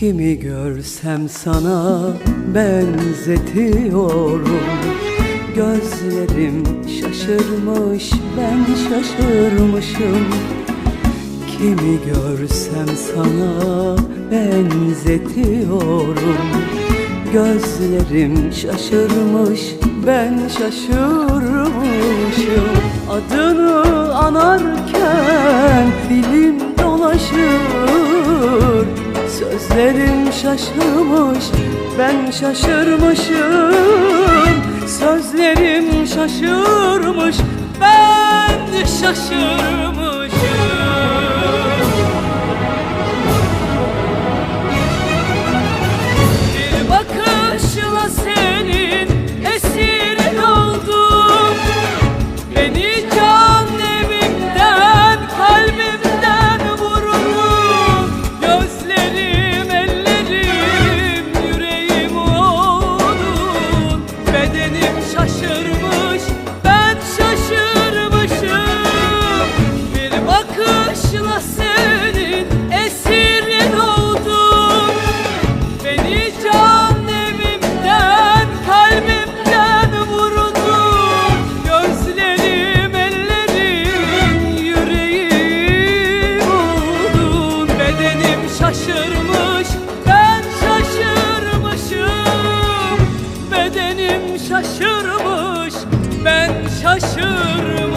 Kimi görsem sana benzetiyorum. Gözlerim şaşırmış ben şaşırmışım. Kimi görsem sana benzetiyorum. Gözlerim şaşırmış ben şaşırmışım. Adını anarken Sözlerim şaşırmış ben şaşırmışım. Sözlerim şaşırmış ben şaşırmışım Bedenim şaşırmış, Bedenim şaşırmış, ben şaşırmışım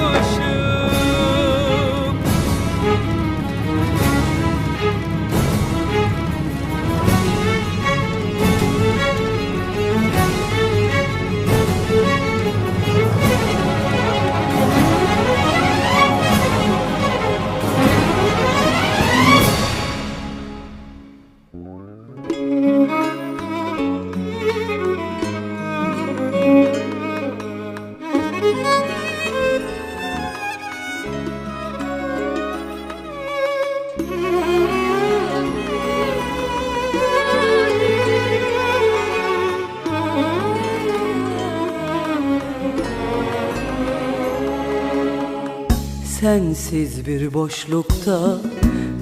Sensiz bir boşlukta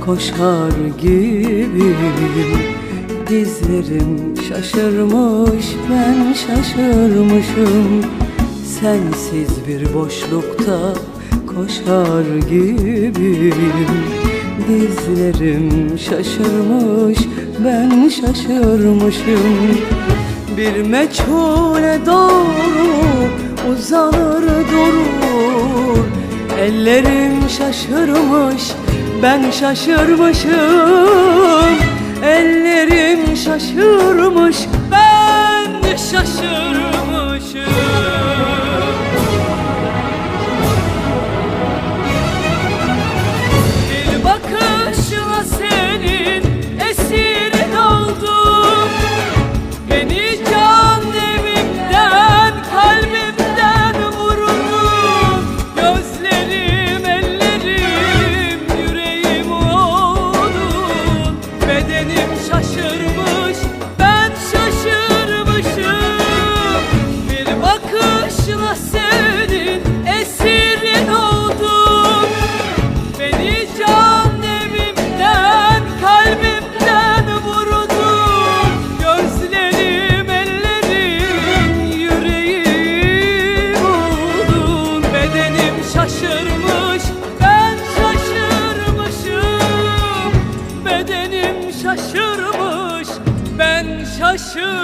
koşar gibiyim. Dizlerim şaşırmış ben şaşırmışım. Sensiz bir boşlukta koşar gibiyim. Dizlerim şaşırmış ben şaşırmışım. Bir meçhule doğru uzanır durur Ellerim şaşırmış, ben şaşırmışım. Ellerim şaşırmış, ben şaşırmışım ben şaşırmışım.